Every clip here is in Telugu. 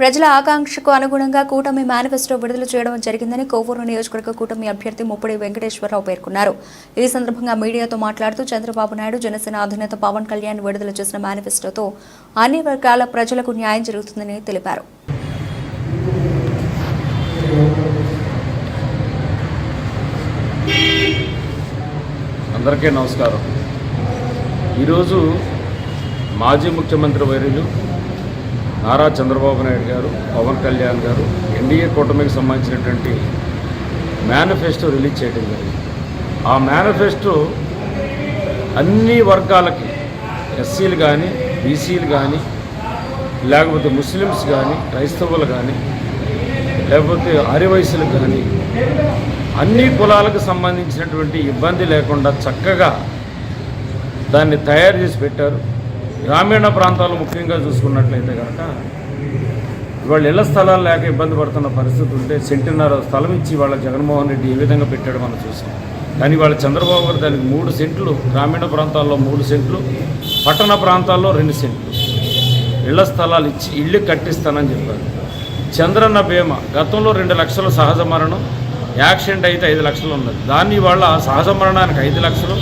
ప్రజల ఆకాంక్షకు అనుగుణంగా కూటమి మేనిఫెస్టో విడుదల చేయడం జరిగిందని కోవూరు నియోజకవర్గ కూటమి అభ్యర్థి ముప్పడి వెంకటేశ్వరరావు పేర్కొన్నారు. ఈ సందర్భంగా మీడియాతో మాట్లాడుతూ చంద్రబాబు నాయుడు జనసేన అధినేత పవన్ కళ్యాణ్ విడుదల చేసిన మేనిఫెస్టోతో అన్ని వర్గాల ప్రజలకు న్యాయం జరుగుతుందని తెలిపారు. అందరికీ నమస్కారం. ఈరోజు మాజీ ముఖ్యమంత్రి వైర్యులు నారా చంద్రబాబు నాయుడు గారు పవన్ కళ్యాణ్ గారు ఎన్డీఏ కూటమికి సంబంధించినటువంటి మేనిఫెస్టో రిలీజ్ చేయడం జరిగింది. ఆ మేనిఫెస్టో అన్ని వర్గాలకి ఎస్సీలు కానీ బీసీలు కానీ లేకపోతే ముస్లిమ్స్ కానీ క్రైస్తవులు కానీ లేకపోతే ఆర్యవయసులకు కానీ అన్ని కులాలకు సంబంధించినటువంటి ఇబ్బంది లేకుండా చక్కగా దాన్ని తయారు చేసి పెట్టారు. గ్రామీణ ప్రాంతాలు ముఖ్యంగా చూసుకున్నట్లయితే కనుక ఇవాళ ఇళ్ళ స్థలాలు లేక ఇబ్బంది పడుతున్న పరిస్థితి ఉంటే సెంటున్నర స్థలం ఇచ్చి వాళ్ళ జగన్మోహన్ రెడ్డి ఏ విధంగా పెట్టాడు మనం చూసాం కానీ వాళ్ళ చంద్రబాబు గారు దానికి మూడు సెంట్లు గ్రామీణ ప్రాంతాల్లో మూడు సెంట్లు పట్టణ ప్రాంతాల్లో రెండు సెంట్లు. ఇళ్ళ స్థలాలు ఇచ్చి ఇళ్ళు కట్టిస్తానని చెప్పారు. చంద్రన్న బీమా గతంలో రెండు లక్షలు సహజ మరణం యాక్సిడెంట్ అయితే ఐదు లక్షలు ఉన్నది. దాన్ని వాళ్ళ సహజ మరణానికి ఐదు లక్షలు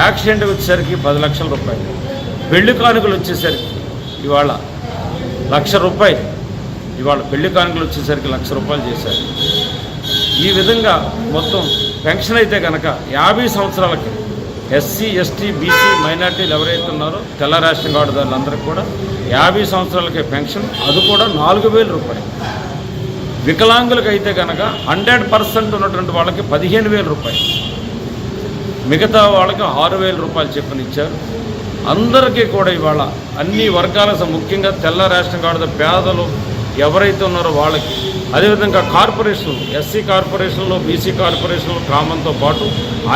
యాక్సిడెంట్ వచ్చేసరికి పది లక్షల రూపాయలు. పెళ్ళి కానుకలు వచ్చేసరికి ఇవాళ లక్ష రూపాయలు. ఇవాళ పెళ్ళి కానుకలు వచ్చేసరికి లక్ష రూపాయలు చేశారు. ఈ విధంగా మొత్తం పెన్షన్ అయితే కనుక యాభై సంవత్సరాలకి ఎస్సీ ఎస్టీ బీసీ మైనార్టీలు ఎవరైతే ఉన్నారో తెల్ల రేషన్ కార్డుదారులందరికీ కూడా యాభై సంవత్సరాలకే పెన్షన్. అది కూడా నాలుగు వేల రూపాయలు. వికలాంగులకు అయితే కనుక హండ్రెడ్ పర్సెంట్ ఉన్నటువంటి వాళ్ళకి పదిహేను వేల రూపాయలు. మిగతా వాళ్ళకి ఆరు వేల రూపాయలు చెప్పని ఇచ్చారు అందరికీ కూడా ఇవాళ అన్ని వర్గాల ముఖ్యంగా తెల్ల రేషన్ కార్డు పేదలు ఎవరైతే ఉన్నారో వాళ్ళకి. అదేవిధంగా కార్పొరేషన్ ఎస్సీ కార్పొరేషన్లో బీసీ కార్పొరేషన్లో కామన్తో పాటు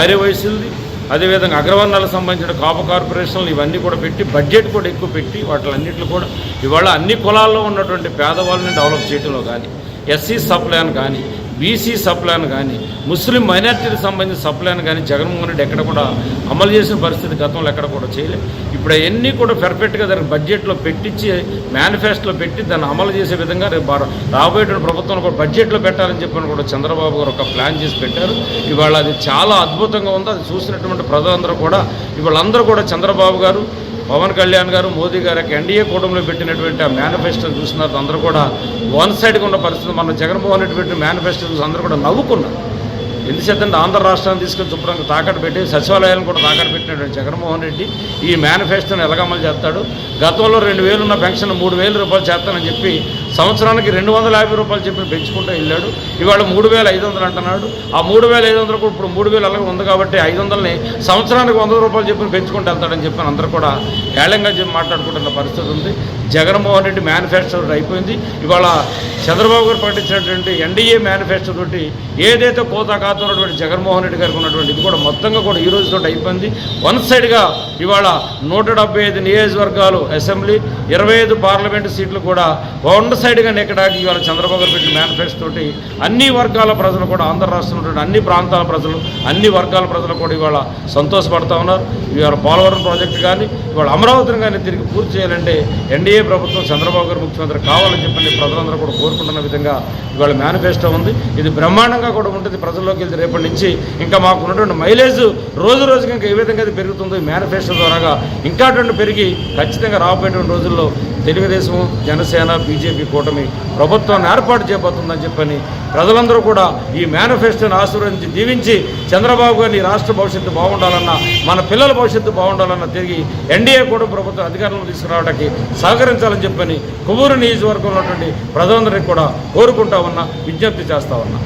ఆర్యవయసులది అదేవిధంగా అగ్రవర్ణాలకు సంబంధించిన కాపు కార్పొరేషన్లు ఇవన్నీ కూడా పెట్టి బడ్జెట్ కూడా ఎక్కువ పెట్టి వాటిలన్నింటిలో కూడా ఇవాళ అన్ని కులాల్లో ఉన్నటువంటి పేదవాళ్ళని డెవలప్ చేయడంలో కానీ ఎస్సీ సప్లాన్ కానీ బీసీ సప్లాన్ కానీ ముస్లిం మైనార్టీలకు సంబంధించిన సప్లాన్ కానీ జగన్మోహన్ రెడ్డి ఎక్కడ కూడా అమలు చేసిన పరిస్థితి గతంలో ఎక్కడ కూడా చేయలేదు ఇప్పుడు అవన్నీ కూడా పెర్ఫెక్ట్గా దానికి బడ్జెట్లో పెట్టించి మేనిఫెస్టోలో పెట్టి దాన్ని అమలు చేసే విధంగా రేపు రాబోయేటువంటి రాబోయే ప్రభుత్వం కూడా బడ్జెట్లో పెట్టాలని చెప్పని కూడా చంద్రబాబు గారు ఒక ప్లాన్ చేసి పెట్టారు. ఇవాళ అది చాలా అద్భుతంగా ఉంది. అది చూసినటువంటి ప్రజలందరూ కూడా ఇవాళందరూ కూడా చంద్రబాబు గారు పవన్ కళ్యాణ్ గారు మోదీ గారికి ఎన్డీఏ కూటమిలో పెట్టినటువంటి ఆ మేనిఫెస్టో చూసిన అందరూ కూడా వన్ సైడ్గా ఉన్న పరిస్థితి మన జగన్మోహన్ రెడ్డి పెట్టిన మేనిఫెస్టో చూసి అందరూ కూడా నవ్వుకున్నారు. ఎందుచేతంటే ఆంధ్ర రాష్ట్రాన్ని తీసుకొని శుభ్రంగా తాకట్టు పెట్టి సచివాలయాలను కూడా తాకట్టు పెట్టినటువంటి జగన్మోహన్ రెడ్డి ఈ మేనిఫెస్టోని ఎలాగ అమలు చేస్తాడు? గతంలో రెండు వేలు ఉన్న పెన్షన్ మూడు వేల రూపాయలు చేస్తానని చెప్పి సంవత్సరానికి రెండు వందల యాభై రూపాయలు చెప్పి పెంచుకుంటూ వెళ్ళాడు. ఇవాళ మూడు వేల ఐదు వందలు అంటున్నాడు. ఆ మూడు వేల ఐదు వందలు కూడా ఇప్పుడు మూడు వేలు అలాగే ఉంది కాబట్టి ఐదు వందలని సంవత్సరానికి వంద రూపాయలు చెప్పి పెంచుకుంటూ వెళ్తాడని చెప్పి అందరూ కూడా ఏళంగా చెప్పి మాట్లాడుకుంటున్న పరిస్థితి ఉంది. జగన్మోహన్ రెడ్డి మేనిఫెస్టో అయిపోయింది. ఇవాళ చంద్రబాబు గారు ప్రకటించినటువంటి ఎన్డీఏ మేనిఫెస్టో తోటి ఏదైతే కోత కాతున్నటువంటి జగన్మోహన్ రెడ్డి గారికి ఉన్నటువంటి ఇది కూడా మొత్తంగా కూడా ఈ రోజుతో అయిపోయింది. వన్ సైడ్గా ఇవాళ నూట డెబ్బై ఐదు నియోజకవర్గాలు అసెంబ్లీ ఇరవై ఐదు పార్లమెంటు సీట్లు కూడా వన్ సైడ్గా నెక్కడానికి ఇవాళ చంద్రబాబు గారు పెట్టిన మేనిఫెస్టో తోటి అన్ని వర్గాల ప్రజలు కూడా ఆంధ్ర రాష్ట్రంలో అన్ని ప్రాంతాల ప్రజలు అన్ని వర్గాల ప్రజలు కూడా ఇవాళ సంతోషపడతా ఉన్నారు. ఇవాళ పోలవరం ప్రాజెక్టు కానీ ఇవాళ అమరావతిని కానీ తిరిగి పూర్తి చేయాలంటే ఎన్డీఏ ప్రభుత్వం చంద్రబాబు గారు ముఖ్యమంత్రి కావాలని చెప్పని ప్రజలందరూ కూడా కోరుకుంటున్న విధంగా ఇవాళ మేనిఫెస్టో ఉంది. ఇది బ్రహ్మాండంగా కూడా ఉంటుంది. ప్రజల్లోకి వెళ్తే రేపటి నుంచి ఇంకా మాకు ఉన్నటువంటి మైలేజ్ రోజు రోజుకి ఇంకా ఏ విధంగా అది పెరుగుతుందో ఈ మేనిఫెస్టో ద్వారా ఇంకా అటువంటి పెరిగి ఖచ్చితంగా రాబోయేటువంటి రోజుల్లో తెలుగుదేశం జనసేన బీజేపీ కూటమి ప్రభుత్వాన్ని ఏర్పాటు చేయబోతుందని చెప్పని ప్రజలందరూ కూడా ఈ మేనిఫెస్టోని ఆశీర్వదించి దీవించి చంద్రబాబు గారిని రాష్ట్ర భవిష్యత్తు బాగుండాలన్నా మన పిల్లల భవిష్యత్తు బాగుండాలన్న తిరిగి ఎన్డీఏ కూడా ప్రభుత్వం అధికారంలో తీసుకురావడానికి సహకరించాలని చెప్పని కొవ్వూరు నియోజకవర్గంలో ఉన్నటువంటి ప్రజలందరికీ కూడా కోరుకుంటా ఉన్నా విజ్ఞప్తి చేస్తా ఉన్నా.